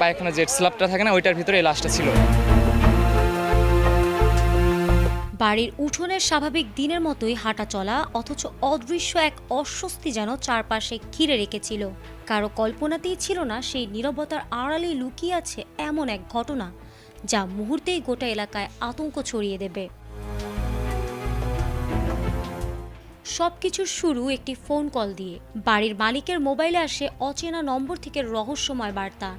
পায়খানা জেট স্ল্যাবটা থাকে না, ওইটার ভিতরে এই লাশটা ছিল। বাড়ির উঠোনের স্বাভাবিক দিনের মতোই হাঁটা চলা, অথচ অদৃশ্য এক অস্বস্তি যেন চারপাশে ঘিরে রেখেছিল। কারও কল্পনাতেই ছিল না সেই নীরবতার আড়ালে লুকিয়ে আছে এমন এক ঘটনা, যা মুহূর্তেই গোটা এলাকায় আতঙ্ক ছড়িয়ে দেবে। সবকিছুর শুরু একটি ফোন কল দিয়ে। বাড়ির মালিকের মোবাইলে আসে অচেনা নম্বর থেকে রহস্যময় বার্তা।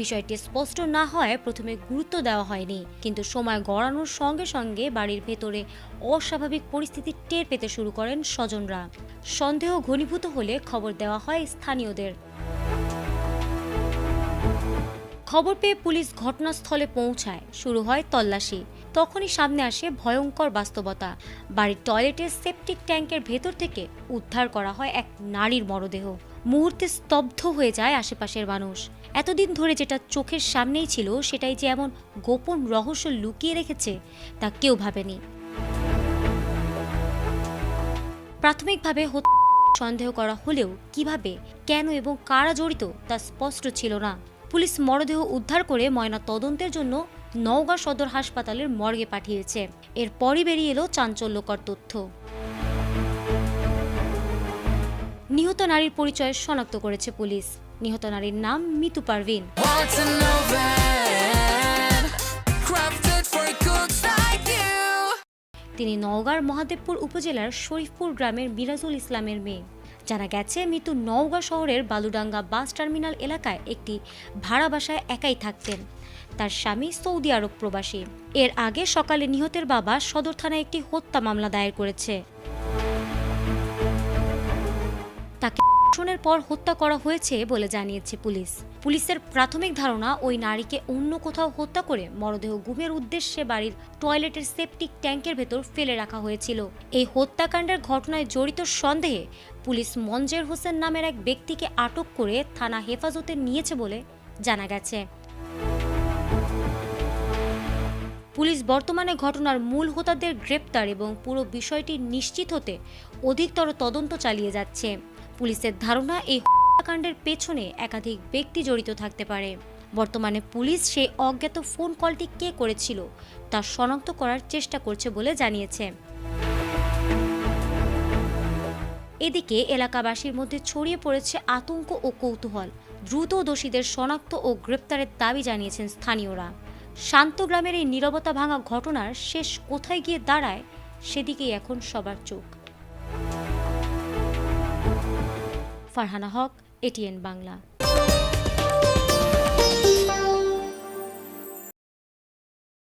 বিষয়টি স্পষ্ট না হয় প্রথমে গুরুত্ব দেওয়া হয়নি, কিন্তু সময় গড়ানোর সঙ্গে সঙ্গে বাড়ির ভেতরে অস্বাভাবিক পরিস্থিতি টের পেতে শুরু করেন স্বজনরা। সন্দেহ ঘনীভূত হলে খবর দেওয়া হয় স্থানীয়দের। খবর পেয়ে পুলিশ ঘটনাস্থলে পৌঁছায়। শুরু হয় তল্লাশি। তখনই সামনে আসে ভয়ঙ্কর বাস্তবতা। বাড়ির টয়লেটের সেপটিক ট্যাঙ্কের ভেতর থেকে উদ্ধার করা হয় এক নারীর মরদেহ। মুহূর্তে স্তব্ধ হয়ে যায় আশেপাশের মানুষ। এতদিন ধরে যেটা চোখের সামনেই ছিল, সেটাই যে এমন গোপন রহস্য লুকিয়ে রেখেছে, তা কেউ ভাবেনি। প্রাথমিকভাবে সন্দেহ করা হলেও কীভাবে, কেন এবং কারা জড়িত তা স্পষ্ট ছিল না। পুলিশ মরদেহ উদ্ধার করে ময়না তদন্তের জন্য নওগাঁ সদর হাসপাতালের মর্গে পাঠিয়েছে। এরপরই বেরিয়ে এলো চাঞ্চল্যকর তথ্য। নিহত নারীর পরিচয় শনাক্ত করেছে পুলিশ। নিহত নারীর নাম মিতু পারভিন. তিনি নওগাঁর মহাদেবপুর উপজেলার শরীফপুর গ্রামের মিরাজুল ইসলামের মেয়ে। জানা গেছে, মিতু নওগাঁ শহরের বালুডাঙ্গা বাস টার্মিনাল এলাকায় একটি ভাড়া বাসায় একাই থাকতেন। তার স্বামী সৌদি আরব প্রবাসী। এর আগে সকালে নিহতের বাবা সদর থানায় একটি হত্যা মামলা দায়ের করেছে। তাকে ধর্ষণের পর হত্যা করা হয়েছে বলে জানিয়েছে পুলিশ। পুলিশের প্রাথমিক ধারণা, ওই নারীকে অন্য কোথাও হত্যা করে মরদেহ গুমের উদ্দেশ্যে বাড়ির টয়লেটের সেপটিক ট্যাঙ্কের ভেতর ফেলে রাখা হয়েছিল। এই হত্যাকাণ্ডের ঘটনায় জড়িত সন্দেহে পুলিশ মঞ্জের হোসেন নামের এক ব্যক্তিকে আটক করে থানা হেফাজতে নিয়েছে বলে জানা গেছে। পুলিশ বর্তমানে ঘটনার মূল হোতাদের গ্রেপ্তার এবং পুরো বিষয়টি নিশ্চিত হতে অধিকতর তদন্ত চালিয়ে যাচ্ছে। পুলিশের ধারণা এই হত্যাকাণ্ডের পেছনে একাধিক ব্যক্তি জড়িত থাকতে পারে। বর্তমানে পুলিশ সেই অজ্ঞাত ফোন কলটি কে করেছিল তা শনাক্ত করার চেষ্টা করছে বলে জানিয়েছে। এদিকে এলাকাবাসীর মধ্যে ছড়িয়ে পড়েছে আতঙ্ক ও কৌতূহল। দ্রুত দোষীদের শনাক্ত ও গ্রেপ্তারের দাবি জানিয়েছেন স্থানীয়রা। শান্ত গ্রামের এই নীরবতা ভাঙা ঘটনার শেষ কোথায় গিয়ে দাঁড়ায়, সেদিকেই এখন সবার চোখ। ফারহানা হক এটিএন বাংলা।